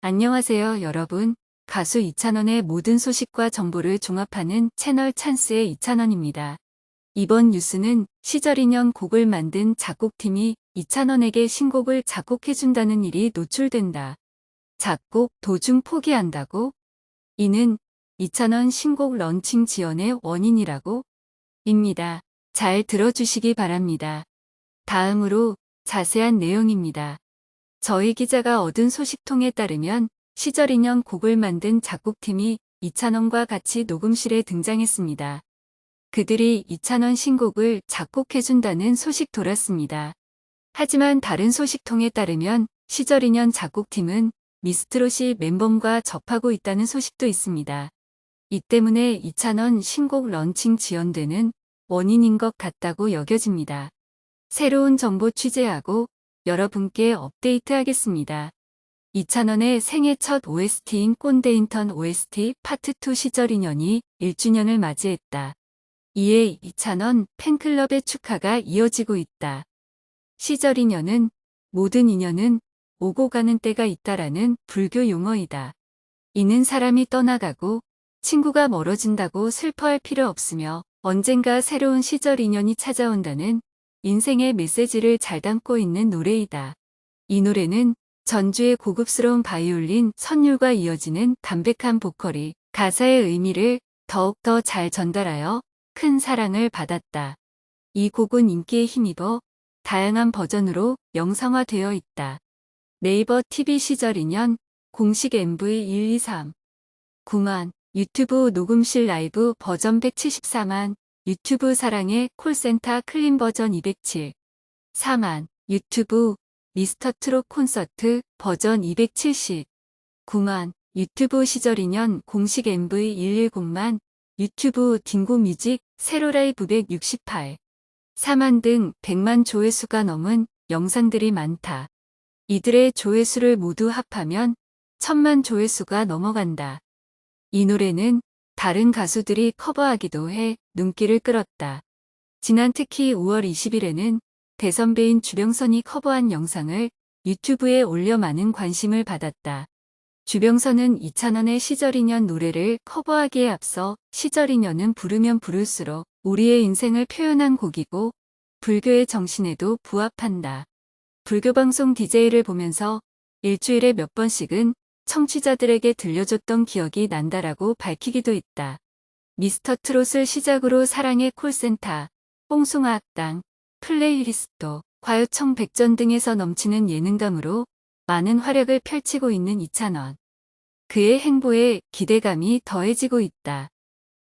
안녕하세요, 여러분. 가수 이찬원의 모든 소식과 정보를 종합하는 채널 찬스의 이찬원입니다. 이번 뉴스는 시절 인연 곡을 만든 작곡팀이 이찬원에게 신곡을 작곡해준다는 일이 노출된다. 작곡 도중 포기한다고? 이는 이찬원 신곡 런칭 지연의 원인이라고? 입니다. 잘 들어주시기 바랍니다. 다음으로 자세한 내용입니다. 저희 기자가 얻은 소식통에 따르면 시절 인연 곡을 만든 작곡팀이 이찬원과 같이 녹음실에 등장했습니다. 그들이 이찬원 신곡을 작곡해준다는 소식 돌았습니다. 하지만 다른 소식통에 따르면 시절 인연 작곡팀은 미스트롯이 멤버과 접하고 있다는 소식도 있습니다. 이 때문에 이찬원 신곡 런칭 지연되는 원인인 것 같다고 여겨집니다. 새로운 정보 취재하고 여러분께 업데이트하겠습니다. 이찬원의 생애 첫 OST인 꼰대 인턴 OST 파트 2 시절 인연이 1주년을 맞이했다. 이에 이찬원 팬클럽의 축하가 이어지고 있다. 시절 인연은 모든 인연은 오고 가는 때가 있다라는 불교 용어이다. 이는 사람이 떠나가고 친구가 멀어진다고 슬퍼할 필요 없으며 언젠가 새로운 시절 인연이 찾아온다는 인생의 메시지를 잘 담고 있는 노래이다. 이 노래는 전주의 고급스러운 바이올린 선율과 이어지는 담백한 보컬이 가사의 의미를 더욱더 잘 전달하여 큰 사랑을 받았다. 이 곡은 인기에 힘입어 다양한 버전으로 영상화되어 있다. 네이버 TV 시절 인연 공식 MV 123 9만 유튜브 녹음실 라이브 버전 174만 유튜브 사랑의 콜센터 클린 버전 207 4만. 유튜브 미스터 트롯 콘서트 버전 270 9만. 유튜브 시절 인연 공식 MV 110만. 유튜브 딩고 뮤직 세로 라이브 168 4만 등 100만 조회수가 넘은 영상들이 많다. 이들의 조회수를 모두 합하면 천만 조회수가 넘어간다. 이 노래는 다른 가수들이 커버하기도 해 눈길을 끌었다. 지난 특히 5월 20일에는 대선배인 주병선이 커버한 영상을 유튜브에 올려 많은 관심을 받았다. 주병선은 이찬원의 시절인연 노래를 커버하기에 앞서 시절인연은 부르면 부를수록 우리의 인생을 표현한 곡이고 불교의 정신에도 부합한다. 불교 방송 DJ를 보면서 일주일에 몇 번씩은 청취자들에게 들려줬던 기억이 난다라고 밝히기도 했다. 미스터 트롯을 시작으로 사랑의 콜센터, 뽕숭아 학당, 플레이리스트, 과요청 백전 등에서 넘치는 예능감으로 많은 활약을 펼치고 있는 이찬원. 그의 행보에 기대감이 더해지고 있다.